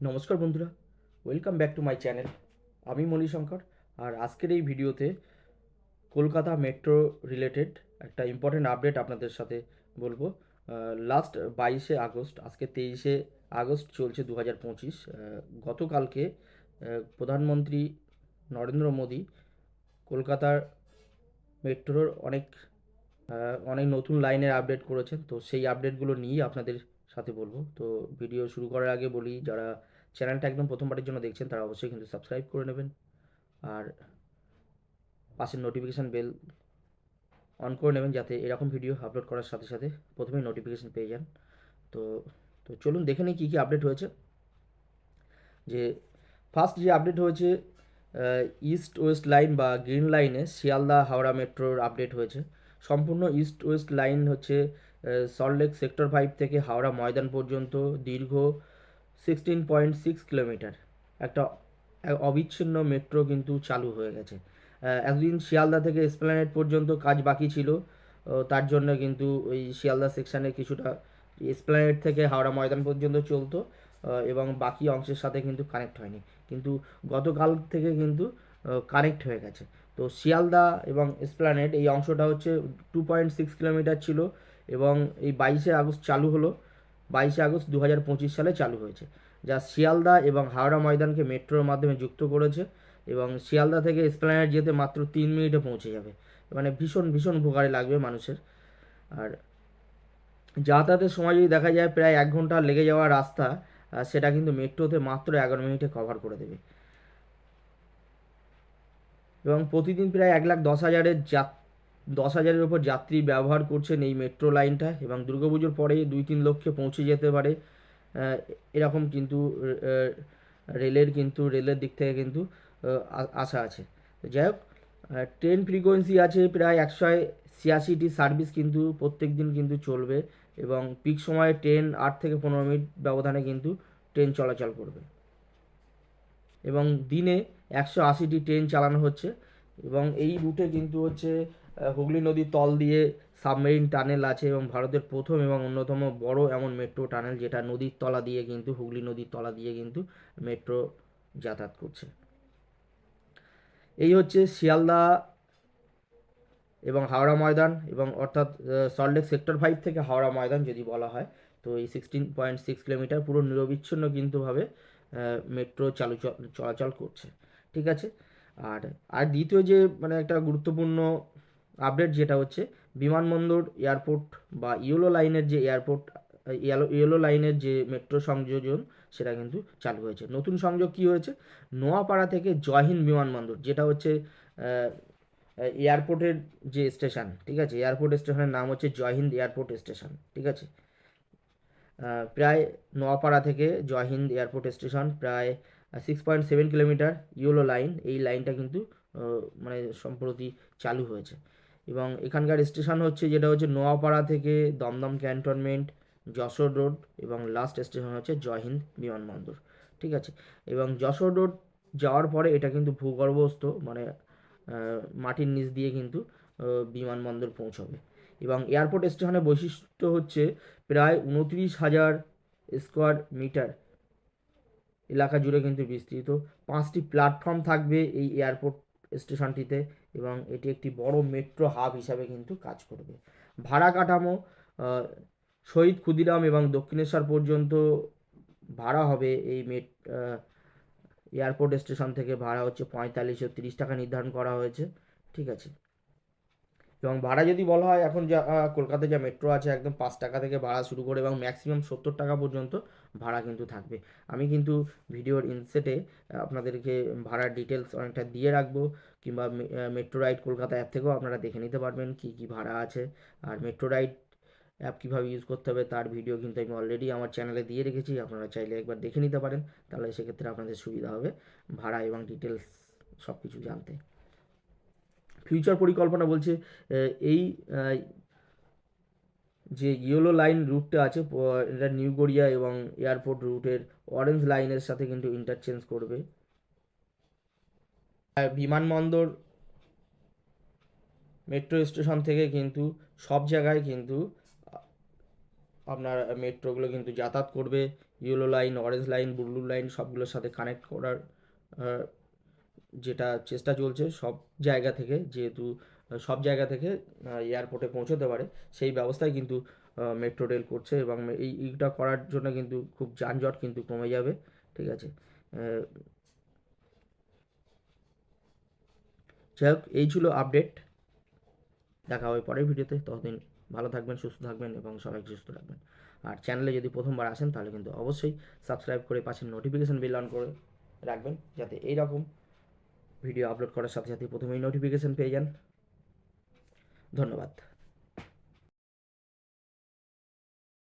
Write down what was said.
নমস্কার বন্ধুরা welcome back to my channel আমি মণিশঙ্কর আর আজকের এই ভিডিওতে কলকাতা মেট্রো রিলেটেড একটা ইম্পর্টেন্ট আপডেট আপনাদের সাথে বলব। লাস্ট বাইশে আগস্ট, আজকে তেইশে আগস্ট চলছে দু হাজার পঁচিশ গতকালকে প্রধানমন্ত্রী নরেন্দ্র মোদী কলকাতার মেট্রোর অনেক অনেক নতুন লাইনের আপডেট করেছেন। তো সেই আপডেটগুলো নিয়ে আপনাদের সাথে বলব। তো ভিডিও শুরু করার আগে বলি, যারা চ্যানেলটা একদম প্রথমবারের জন্য দেখছেন, তারা অবশ্যই কিন্তু সাবস্ক্রাইব করে নেবেন। আর পাশের নোটিফিকেশান বেল অন করে নেবেন, যাতে এরকম ভিডিও আপলোড করার সাথে সাথে প্রথমেই নোটিফিকেশান পেয়ে যান। তো তো চলুন দেখে নিই কী কী আপডেট হয়েছে। যে ফার্স্ট যে আপডেট হয়েছে ইস্ট ওয়েস্ট লাইন বা গ্রিন লাইনে শিয়ালদা হাওড়া মেট্রোর আপডেট হয়েছে। সম্পূর্ণ ইস্ট ওয়েস্ট লাইন হচ্ছে সল্টলেক সেক্টর ফাইভ থেকে হাওড়া ময়দান পর্যন্ত দীর্ঘ সিক্সটিন পয়েন্ট সিক্স কিলোমিটার একটা অবিচ্ছিন্ন মেট্রো কিন্তু চালু হয়ে গেছে। আহ, এতদিন শিয়ালদা থেকে এসপ্ল্যানেড পর্যন্ত কাজ বাকি ছিল। তার জন্য কিন্তু ওই শিয়ালদা সেকশানে কিছুটা এসপ্ল্যানেড থেকে হাওড়া ময়দান পর্যন্ত চলতো এবং বাকি অংশের সাথে কিন্তু কানেক্ট হয়নি। কিন্তু গতকাল থেকে কিন্তু কানেক্ট হয়ে গেছে। তো শিয়ালদা এবং এসপ্ল্যানেড এই অংশটা হচ্ছে টু পয়েন্ট সিক্স কিলোমিটার ছিল। এবং এই বাইশে আগস্ট চালু হলো। বাইশে আগস্ট দু হাজার পঁচিশ সালে চালু হয়েছে। যা শিয়ালদা এবং হাওড়া ময়দানকে মেট্রোর মাধ্যমে যুক্ত করেছে এবং শিয়ালদা থেকে এসপ্ল্যানেড যেতে মাত্র তিন মিনিটে পৌঁছে যাবে। মানে ভীষণ ভীষণ উপকারে লাগবে মানুষের। আর যাতায়াতের সময় যদি দেখা যায় প্রায় এক ঘণ্টা লেগে যাওয়া রাস্তা সেটা কিন্তু মেট্রোতে মাত্র এগারো মিনিটে কভার করে দেবে। এবং প্রতিদিন প্রায় এক লাখ দশ হাজারের যাত দশ হাজারের ওপর যাত্রী ব্যবহার করছেন এই মেট্রো লাইনটা এবং দুর্গাপুজোর পরে দুই তিন লক্ষে পৌঁছে যেতে পারে। এরকম কিন্তু রেলের কিন্তু, রেলের দিক থেকে কিন্তু আশা আছে। যাই হোক ট্রেন ফ্রিকোয়েন্সি আছে প্রায় একশো ছিয়াশিটি সার্ভিস কিন্তু প্রত্যেক দিন কিন্তু চলবে এবং পিক সময়ে ট্রেন আট থেকে পনেরো মিনিট ব্যবধানে কিন্তু ট্রেন চলাচল করবে। এবং দিনে একশো আশিটি ট্রেন চালানো হচ্ছে এবং এই রুটে কিন্তু হচ্ছে হুগলি নদীর তল দিয়ে সাবমেরিন টানেল আছে এবং ভারতের প্রথম এবং অন্যতম বড় এমন মেট্রো টানেল যেটা নদীর তলা দিয়ে কিন্তু, হুগলি নদীর তলা দিয়ে কিন্তু মেট্রো যাতায়াত করছে। এই হচ্ছে শিয়ালদা এবং হাওড়া ময়দান এবং অর্থাৎ সল্টলেক সেক্টর ফাইভ থেকে হাওড়া ময়দান যদি বলা হয়, তো এই সিক্সটিন পয়েন্ট সিক্স কিলোমিটার পুরো নিরবিচ্ছিন্ন কিন্তুভাবে মেট্রো চালু চলাচল করছে। ঠিক আছে? আর আর দ্বিতীয় যে মানে একটা গুরুত্বপূর্ণ আপডেট যেটা হচ্ছে, বিমানবন্দর এয়ারপোর্ট বা ইয়েলো লাইনের যে এয়ারপোর্ট ইয়েলো ইয়েলো লাইনের যে মেট্রো সংযোজন, সেটা কিন্তু চালু হয়েছে। নতুন সংযোগ কি হয়েছে? নোয়াপাড়া থেকে জয়হিন্দ বিমানবন্দর, যেটা হচ্ছে এয়ারপোর্টের যে স্টেশন ঠিক আছে? এয়ারপোর্ট স্টেশনের নাম হচ্ছে জয়হিন্দ এয়ারপোর্ট স্টেশন ঠিক আছে? প্রায় নোয়াপাড়া থেকে জয়হিন্দ এয়ারপোর্ট স্টেশন প্রায় six point seven kilometre yellow line এই লাইনটা কিন্তু মানে সম্প্রতি চালু হয়েছে। এবং এখানকার স্টেশন হচ্ছে যেটা হচ্ছে নোয়াপাড়া থেকে দমদম ক্যান্টনমেন্ট, যশোর রোড এবং লাস্ট স্টেশন হচ্ছে জয়হিন্দ বিমানবন্দর, ঠিক আছে? এবং যশোর রোড যাওয়ার পরে এটা কিন্তু ভূগর্ভস্থ মানে মাটির নিচ দিয়ে কিন্তু বিমানবন্দর পৌঁছবে। এবং এয়ারপোর্ট স্টেশনের বৈশিষ্ট্য হচ্ছে প্রায় উনত্রিশ হাজার স্কোয়ার মিটার এলাকা জুড়ে কিন্তু বিস্তৃত। পাঁচটি প্ল্যাটফর্ম থাকবে এই এয়ারপোর্ট স্টেশনটিতে এবং এটি একটি বড় মেট্রো হাব হিসাবে কিন্তু কাজ করবে। ভাড়া কাঠামো শহীদ ক্ষুদিরাম এবং দক্ষিণেশ্বর পর্যন্ত ভাড়া হবে এই মেট এয়ারপোর্ট স্টেশন থেকে ভাড়া হচ্ছে পঁয়তাল্লিশশো তিরিশ টাকা নির্ধারণ করা হয়েছে। ঠিক আছে। এবং ভাড়া যদি বলা হয়, এখন যা কলকাতায় যা মেট্রো আছে, একদম পাঁচ টাকা থেকে ভাড়া শুরু করে এবং ম্যাক্সিমাম সত্তর টাকা পর্যন্ত ভাড়া কিন্তু থাকবে। আমি কিন্তু ভিডিওর ইনসেটে আপনাদেরকে ভাড়ার ডিটেলস অনেকটা দিয়ে রাখব, কিংবা মেট্রো রাইড কলকাতা অ্যাপ থেকেও আপনারা দেখে নিতে পারবেন কি কি ভাড়া আছে। আর মেট্রো রাইড অ্যাপ কীভাবে ইউজ করতে হবে, তার ভিডিও কিন্তু আমি অলরেডি আমার চ্যানেলে দিয়ে রেখেছি, আপনারা চাইলে একবার দেখে নিতে পারেন। তাহলে সেক্ষেত্রে আপনাদের সুবিধা হবে ভাড়া এবং ডিটেলস সব কিছু জানতে। ফিউচার পরিকল্পনা বলছে এই যে ইয়েলো লাইন রুটটা আছে এটা নিউ গড়িয়া এবং এয়ারপোর্ট রুটের অরেঞ্জ লাইনের সাথে কিন্তু ইন্টারচেঞ্জ করবে। বিমানবন্দর মেট্রো স্টেশন থেকে কিন্তু সব জায়গায় কিন্তু আপনার মেট্রোগুলো কিন্তু যাতায়াত করবে। Yellow line orange line blue line সবগুলোর সাথে কানেক্ট করার যেটা চেষ্টা চলছে সব জায়গা থেকে, যেহেতু সব জায়গা থেকে এয়ারপোর্টে পৌঁছতে পারে, সেই ব্যবস্থাই কিন্তু মেট্রো রেল করছে এবং এই, এইটা করার জন্য কিন্তু খুব যানজট কিন্তু কমে যাবে, ঠিক আছে? যাই হোক, এই ছিল আপডেট দেখা হবে পরের ভিডিওতে ততদিন ভালো থাকবেন, সুস্থ থাকবেন এবং সবাইকে সুস্থ রাখবেন। আর চ্যানেলে যদি প্রথমবার আসেন, তাহলে কিন্তু অবশ্যই সাবস্ক্রাইব করে পাশের নোটিফিকেশান বেল অন করে রাখবেন, যাতে এই রকম ভিডিও আপলোড করার সাথে সাথে প্রথমেই নোটিফিকেশান পেয়ে যান। ধন্যবাদ।